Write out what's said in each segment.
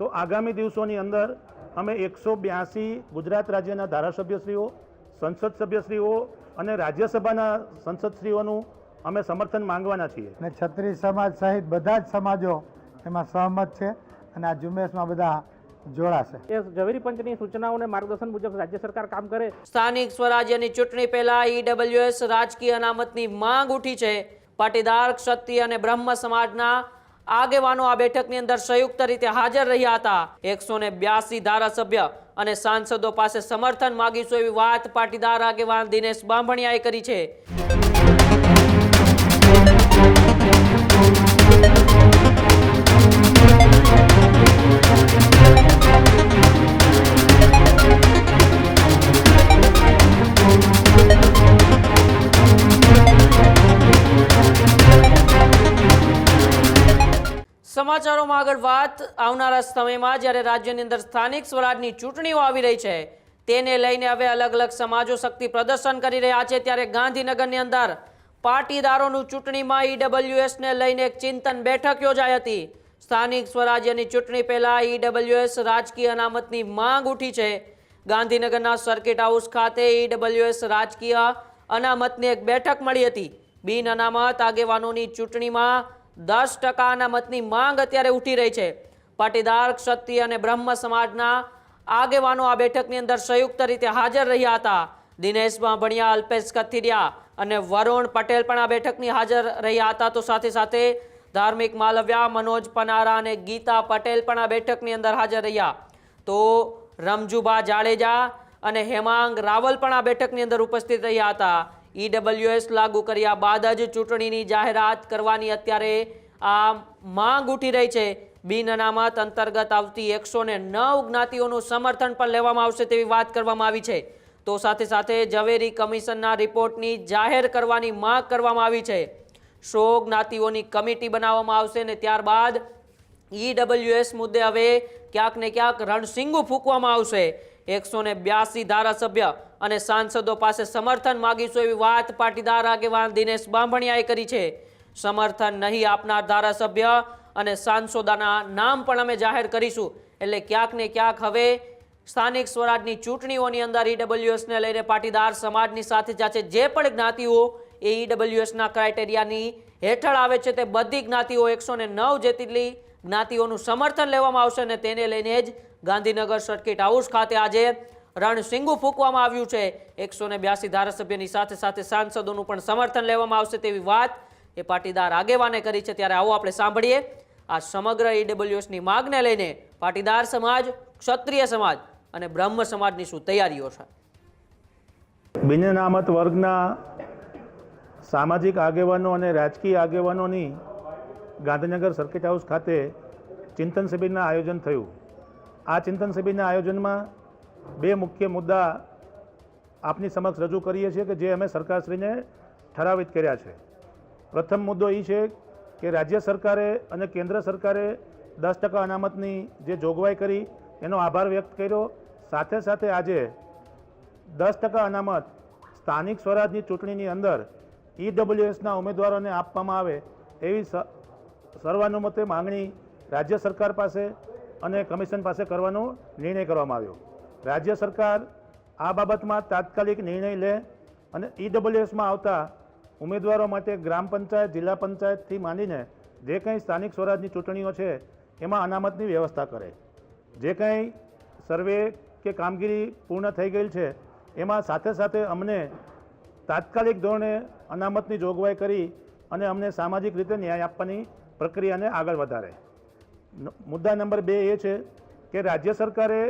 તો આગામી દિવસોની અંદર અમે એકસો બ્યાસી ગુજરાત રાજ્યના ધારાસભ્યશ્રીઓ સંસદ સભ્યશ્રીઓ અને રાજ્યસભાના સંસદશ્રીઓનું અમે સમર્થન માંગવાના છીએ. અને છત્રી સમાજ સહિત બધા જ સમાજો એમાં સહમત છે અને આ ઝુંબેશમાં બધા જોડાશે. એ ઝવેરી પંચની સૂચનાઓને માર્ગદર્શન મુજબ રાજ્ય સરકાર કામ કરે. સ્થાનિક સ્વરાજ્યની ચૂંટણી પહેલા ઈડબ્લ્યુએસ રાજકીય અનામતની માંગ ઉઠી છે. પાટીદાર ક્ષત્રિય અને બ્રહ્મ સમાજના આગેવાનો આ બેઠકની અંદર સંયુક્ત રીતે હાજર રહ્યા હતા. એકસો ને બ્યાસી ધારાસભ્ય અને સાંસદો પાસે સમર્થન માગીશું એવી વાત પાટીદાર આગેવાન દિનેશ બાંભણિયાએ કરી છે. સમાચારોમાં આગળ વાત. આવનારા સમયમાં જ્યારે રાજ્યની અંદર સ્થાનિક સ્વરાજની ચૂંટણીઓ આવી રહી છે, તેને લઈને હવે અલગ અલગ સમાજો શક્તિ પ્રદર્શન કરી રહ્યા છે. ત્યારે ગાંધીનગરની અંદર પાટીદારોનું ચૂંટણીમાં ઈડબ્લ્યુએસને લઈને એક ચિંતન બેઠક યોજાઈ હતી. સ્થાનિક સ્વરાજ્યની ચૂંટણી પહેલાં ઈડબ્લ્યુએસ રાજકીય અનામતની માંગ ઉઠી છે. ગાંધીનગરના સર્કિટ હાઉસ ખાતે ઈડબ્લ્યુએસ રાજકીય અનામતની એક બેઠક મળી હતી. બિન અનામત આગેવાનોની ચૂંટણીમાં દસ ટકાના મતની માંગ અત્યારે ઉઠી રહી છે. પાટીદાર, ક્ષત્રિય અને બ્રહ્મ સમાજના આગેવાનો આ બેઠકની અંદર સંયુક્ત રીતે હાજર રહ્યા હતા. દિનેશ ભણિયા અલ્પેશ કથિરિયા અને વરુણ પટેલ પણ આ બેઠકની હાજર રહ્યા હતા. તો સાથે સાથે ધાર્મિક માલવ્યા, મનોજ પનારા અને ગીતા પટેલ પણ આ બેઠકની અંદર હાજર રહ્યા. તો રમજુબા જાડેજા અને હેમાંગ રાવલ પણ આ બેઠકની અંદર ઉપસ્થિત રહ્યા હતા. ઈડબ્લ્યુએસ લાગુ કર્યા બાદ જ ચૂંટણીની જાહેરાત કરવાની અત્યારે આ માંગ ઉઠી રહી છે. બિન અનામત અંતર્ગત આવતી એકસો ને નવ જ્ઞાતિઓનું સમર્થન પણ લેવામાં આવશે તેવી વાત કરવામાં આવી છે. તો સાથે સાથે ઝવેરી કમિશનના રિપોર્ટની જાહેર કરવાની માંગ કરવામાં આવી છે. સો જ્ઞાતિઓની કમિટી બનાવવામાં આવશે ને ત્યારબાદ ઈડબ્લ્યુએસ મુદ્દે હવે ક્યાંક ને ક્યાંક રણસિંગુ ફૂંકવામાં આવશે. એકસો ને બ્યાસી ધારાસભ્ય અને સાંસદો પાસે સમર્થન માગીશું એવી વાત પાટીદાર આગેવાન દિનેશ બાંભણિયાએ કરી છે. સમર્થન નહીં આપનાર ધારાસભ્ય અને સાંસદોના નામ પણ અમે જાહેર કરીશું. એટલે ક્યાંક ને ક્યાંક હવે સ્થાનિક સ્વરાજની ચૂંટણીઓની અંદર ઈડબ્લ્યુએસને લઈને પાટીદાર સમાજની સાથે જાતે જે પણ જ્ઞાતિઓ એ ઈડબ્લ્યુએસના ક્રાઇટેરિયાની હેઠળ આવે છે તે બધી જ્ઞાતિઓ એકસો ને નવ જેટલી જ્ઞાતિઓનું સમર્થન લેવામાં આવશે અને તેને લઈને જ ગાંધીનગર સર્કિટ હાઉસ ખાતે આજે રણસિંગુ ફૂંકવામાં આવ્યું છે. એકસો ને બ્યાસી ધારાસભ્યની સાથે સાથે સાંસદોનું પણ સમર્થન લેવામાં આવશે તેવી વાત એ પાટીદાર આગેવાને કરી છે. ત્યારે આવો આપણે સાંભળીએ. આ સમગ્ર ઈડબ્લ્યુએસની માગને લઈને પાટીદાર સમાજ, ક્ષત્રિય સમાજ અને બ્રહ્મ સમાજની શું તૈયારીઓ છે? બિનનામત વર્ગના સામાજિક આગેવાનો અને રાજકીય આગેવાનોની ગાંધીનગર સર્કિટ હાઉસ ખાતે ચિંતન શિબિરના આયોજન થયું. આ ચિંતન શિબિરના આયોજનમાં બે મુખ્ય મુદ્દા આપની સમક્ષ રજૂ કરીએ છીએ કે જે અમે સરકારશ્રીને ઠરાવિત કર્યા છે. પ્રથમ મુદ્દો એ છે કે રાજ્ય સરકારે અને કેન્દ્ર સરકારે દસ ટકા અનામતની જે જોગવાઈ કરી, એનો આભાર વ્યક્ત કર્યો. સાથે સાથે આજે દસ ટકા અનામત સ્થાનિક સ્વરાજની ચૂંટણીની અંદર ઈડબ્લ્યુએસના ઉમેદવારોને આપવામાં આવે એવી સર્વાનુમતે માંગણી રાજ્ય સરકાર પાસે અને કમિશન પાસે કરવાનો નિર્ણય કરવામાં આવ્યો. રાજ્ય સરકાર આ બાબતમાં તાત્કાલિક નિર્ણય લે અને ઈડબ્લ્યુએસમાં આવતા ઉમેદવારો માટે ગ્રામ પંચાયત, જિલ્લા પંચાયતથી માંડીને જે કંઈ સ્થાનિક સ્વરાજની ચૂંટણીઓ છે, એમાં અનામતની વ્યવસ્થા કરે. જે કંઈ સર્વે કે કામગીરી પૂર્ણ થઈ ગયેલ છે, એમાં સાથે સાથે અમને તાત્કાલિક ધોરણે અનામતની જોગવાઈ કરી અને અમને સામાજિક રીતે ન્યાય આપવાની પ્રક્રિયાને આગળ વધારે. મુદ્દા નંબર બે એ છે કે રાજ્ય સરકારે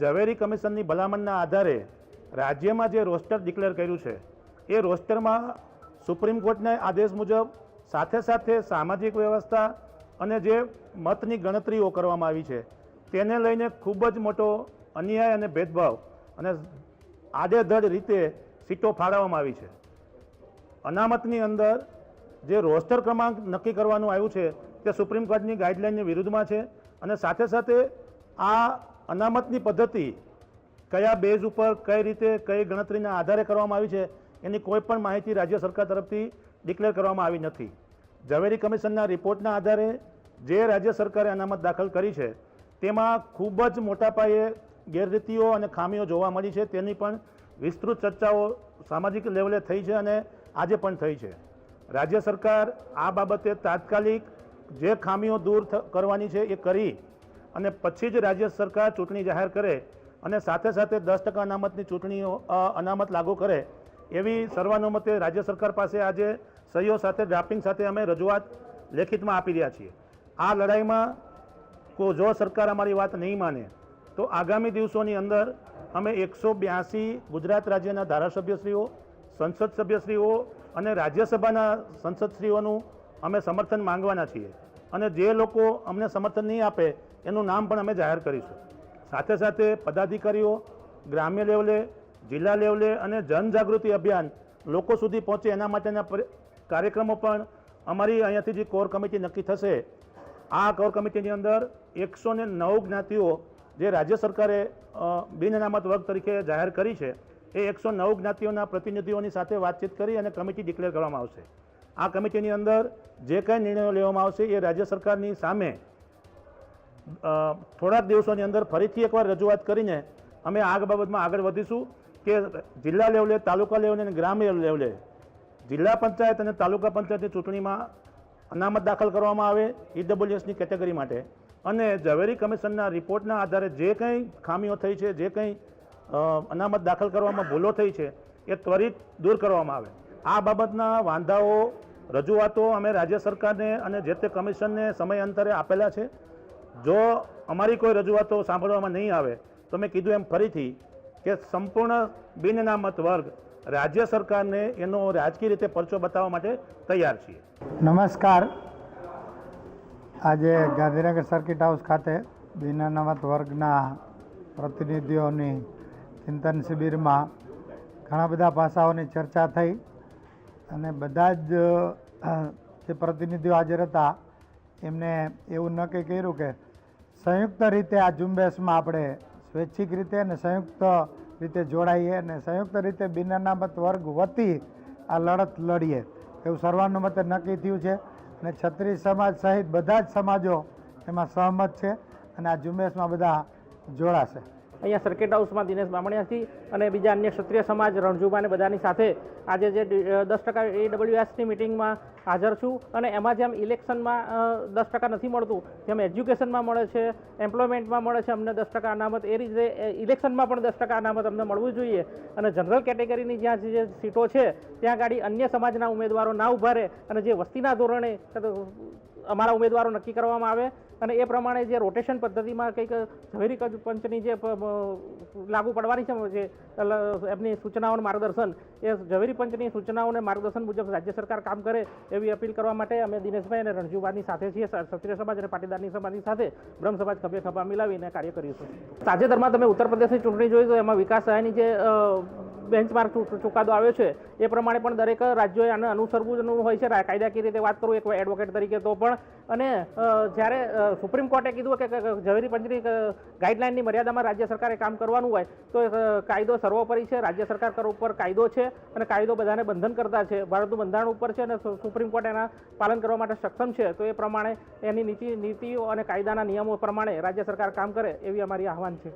ઝવેરી કમિશનની ભલામણના આધારે રાજ્યમાં જે રોસ્ટર ડિક્લેર કર્યું છે, એ રોસ્ટરમાં સુપ્રીમ કોર્ટના આદેશ મુજબ સાથે સાથે સામાજિક વ્યવસ્થા અને જે મતની ગણતરીઓ કરવામાં આવી છે, તેને લઈને ખૂબ જ મોટો અન્યાય અને ભેદભાવ અને આડેધડ રીતે સીટો ફાળવવામાં આવી છે. અનામતની અંદર જે રોસ્ટર ક્રમાંક નક્કી કરવાનું આવ્યું છે તે સુપ્રીમ કોર્ટની ગાઈડલાઇનની વિરુદ્ધમાં છે અને સાથે સાથે આ અનામતની પદ્ધતિ કયા બેઝ ઉપર કઈ રીતે કઈ ગણતરીના આધારે કરવામાં આવી છે એની કોઈ પણ માહિતી રાજ્ય સરકાર તરફથી ડિક્લેર કરવામાં આવી નથી. ઝવેરી કમિશનના રિપોર્ટના આધારે જે રાજ્ય સરકારે અનામત દાખલ કરી છે, તેમાં ખૂબ જ મોટા પાયે ગેરરીતિઓ અને ખામીઓ જોવા મળી છે. તેની પણ વિસ્તૃત ચર્ચાઓ સામાજિક લેવલે થઈ છે અને આજે પણ થઈ છે. રાજ્ય સરકાર આ બાબતે તાત્કાલિક જે ખામીઓ દૂર કરવાની છે એ કરી અને પછી જ રાજ્ય સરકાર ચૂંટણી જાહેર કરે અને સાથે સાથે દસ ટકા અનામતની ચૂંટણીઓ અનામત લાગુ કરે, એવી સર્વાનુમતે રાજ્ય સરકાર પાસે આજે સહીઓ સાથે, ડ્રાફ્ટિંગ સાથે અમે રજૂઆત લેખિતમાં આપી રહ્યા છીએ. આ લડાઈમાં કો, જો સરકાર અમારી વાત નહીં માને, તો આગામી દિવસોની અંદર અમે એકસો બ્યાસી ગુજરાત રાજ્યના ધારાસભ્યશ્રીઓ, સંસદ સભ્યશ્રીઓ અને રાજ્યસભાના સંસદશ્રીઓનું અમે સમર્થન માંગવાના છીએ અને જે લોકો અમને સમર્થન નહીં આપે, એનું નામ પણ અમે જાહેર કરીશું. સાથે સાથે પદાધિકારીઓ, ગ્રામ્ય લેવલે, જિલ્લા લેવલે અને જનજાગૃતિ અભિયાન લોકો સુધી પહોંચે એના માટેના કાર્યક્રમો પણ અમારી અહીંયાથી જે કોર કમિટી નક્કી થશે, આ કોર કમિટીની અંદર એકસો ને નવ જ્ઞાતિઓ જે રાજ્ય સરકારે બિન અનામત વર્ગ તરીકે જાહેર કરી છે, એ એકસો નવ જ્ઞાતિઓના પ્રતિનિધિઓની સાથે વાતચીત કરી અને કમિટી ડિક્લેર કરવામાં આવશે. આ કમિટીની અંદર જે કંઈ નિર્ણયો લેવામાં આવશે એ રાજ્ય સરકારની સામે થોડાક દિવસોની અંદર ફરીથી એકવાર રજૂઆત કરીને અમે આગ બાબતમાં આગળ વધીશું કે જિલ્લા લેવલે, તાલુકા લેવલે અને ગ્રામ લેવલે જિલ્લા પંચાયત અને તાલુકા પંચાયતની ચૂંટણીમાં અનામત દાખલ કરવામાં આવે ઈડબ્લ્યુએસની કેટેગરી માટે. અને ઝવેરી કમિશનના રિપોર્ટના આધારે જે કંઈ ખામીઓ થઈ છે, જે કંઈ અનામત દાખલ કરવામાં ભૂલો થઈ છે એ ત્વરિત દૂર કરવામાં આવે. આ બાબતના વાંધાઓ રજૂઆતો અમે રાજ્ય સરકારને અને જે તે કમિશનને સમયાંતરે આપેલા છે. જો અમારી કોઈ રજૂઆતો સાંભળવામાં નહીં આવે, તો મેં કીધું એમ ફરીથી કે સંપૂર્ણ બિનનામત વર્ગ રાજ્ય સરકારને એનો રાજકીય રીતે પરચો બતાવવા માટે તૈયાર છીએ. નમસ્કાર. આજે ગાંધીનગર સર્કિટ હાઉસ ખાતે બિનનામત વર્ગના પ્રતિનિધિઓની ચિંતન શિબિરમાં ઘણા બધા પાસાઓની ચર્ચા થઈ. અને બધા જ જે પ્રતિનિધિઓ હાજર હતા, એમને એવું નક્કી કર્યું કે સંયુક્ત રીતે આ ઝુંબેશમાં આપણે સ્વૈચ્છિક રીતે અને સંયુક્ત રીતે જોડાઈએ અને સંયુક્ત રીતે બિન અનામત વર્ગ વતી આ લડત લડીએ. એવું સર્વાનુમતે નક્કી થયું છે અને છત્રીસ સમાજ સહિત બધા જ સમાજો એમાં સહમત છે અને આ ઝુંબેશમાં બધા જોડાશે. અહીંયા સર્કિટ હાઉસમાં દિનેશ બામણિયાથી અને બીજા અન્ય ક્ષત્રિય સમાજ રણજુબાને બધાની સાથે આજે જે દસ ટકા એડબ્લ્યુએસની મિટિંગમાં હાજર છું અને એમાં જેમ ઇલેક્શનમાં દસ ટકા નથી મળતું, જેમ એજ્યુકેશનમાં મળે છે એમ્પ્લોયમેન્ટમાં મળે છે, અમને દસ ટકા અનામત, એ રીતે ઇલેક્શનમાં પણ દસ ટકા અનામત અમને મળવું જોઈએ. અને જનરલ કેટેગરીની જ્યાં જે સીટો છે, ત્યાં ગાડી અન્ય સમાજના ઉમેદવારો ના ઊભા રહે અને જે વસ્તીના ધોરણે અમારા ઉમેદવારો નક્કી કરવામાં આવે અને એ પ્રમાણે જે રોટેશન પદ્ધતિમાં કંઈક ઝવેરી કચ્છ પંચની જે લાગુ પડવાની છે, જે એમની સૂચનાઓનું માર્ગદર્શન, એ ઝવેરી પંચની સૂચનાઓને માર્ગદર્શન મુજબ રાજ્ય સરકાર કામ કરે એવી અપીલ કરવા માટે અમે દિનેશભાઈ અને રણજુભાઈની સાથે છીએ ક્ષત્રિય સમાજ અને પાટીદારની સમાજની સાથે બ્રહ્મ સમાજ ખભે ખભા મિલાવીને કાર્ય કરીશું તાજેતરમાં તમે ઉત્તર પ્રદેશની ચૂંટણી જોઈ તો એમાં વિકાસ સહાયની જે બેન્ચમાર્ક ચુકાદો આવ્યો છે, એ પ્રમાણે પણ દરેક રાજ્યોએ આને અનુસરવું હોય છે. કાયદાકીય રીતે વાત કરું, એક એડવોકેટ તરીકે તો પણ અને જ્યારે સુપ્રીમ કોર્ટે કીધું કે ઝવેરી પંચની ગાઈડલાઇનની મર્યાદામાં રાજ્ય સરકારે કામ કરવાનું હોય, તો કાયદો સર્વોપરી છે, રાજ્ય સરકાર કર, ઉપર કાયદો છે અને કાયદો બધાને બંધન કરતા છે. ભારતનું બંધારણ ઉપર છે અને સુપ્રીમ કોર્ટ એના પાલન કરવા માટે સક્ષમ છે. તો એ પ્રમાણે એની નીતિ, નીતિઓ અને કાયદાના નિયમો પ્રમાણે રાજ્ય સરકાર કામ કરે એવી અમારી આહવાન છે.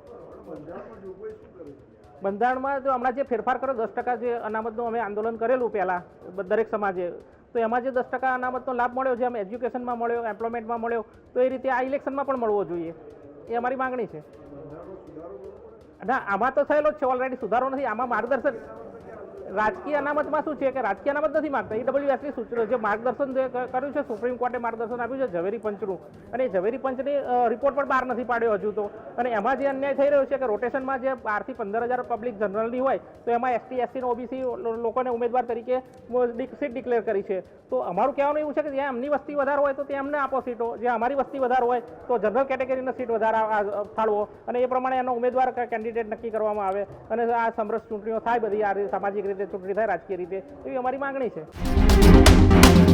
બંધારણમાં જો હમણાં જે ફેરફાર કર્યો, દસ ટકા જે અનામતનું અમે આંદોલન કરેલું પહેલાં, દરેક સમાજે, તો એમાં જે દસ ટકા અનામતનો લાભ મળ્યો છે અમે એજ્યુકેશનમાં મળ્યો, એમ્પ્લોયમેન્ટમાં મળ્યો, તો એ રીતે આ ઇલેક્શનમાં પણ મળવો જોઈએ. એ અમારી માંગણી છે. ના, આમાં તો થયેલો જ છે, ઓલરેડી સુધારો નથી, આમાં માર્ગદર્શન રાજકીય અનામતમાં શું છે કે રાજકીય અનામત નથી માંગતા ઈડબ્લ્યુએસની સૂચનો જે માર્ગદર્શન જે કર્યું છે સુપ્રીમ કોર્ટે માર્ગદર્શન આપ્યું છે, ઝવેરી પંચનું. અને ઝવેરી પંચની રિપોર્ટ પણ બહાર નથી પાડ્યો હજુ તો. અને એમાં જે અન્યાય થઈ રહ્યો છે કે રોટેશનમાં જે બારથી પંદર હજાર પબ્લિક જનરલની હોય, તો એમાં એસટી એસસી ઓબીસી લોકોને ઉમેદવાર તરીકે સીટ ડિક્લેર કરી છે. તો અમારું કહેવાનું એવું છે કે જ્યાં એમની વસ્તી વધારે હોય તો ત્યાં એમને આપો સીટો. જ્યાં અમારી વસ્તી વધારે હોય તો જનરલ કેટેગરીના સીટ વધારે ફાળવો. અને એ પ્રમાણે એનો ઉમેદવાર કેન્ડિડેટ નક્કી કરવામાં આવે. અને આ સમરસ ચૂંટણીઓ થાય બધી, આ રીતે સામાજિક રીતે ચૂંટણી થાય રાજકીય રીતે. એવી અમારી માંગણી છે.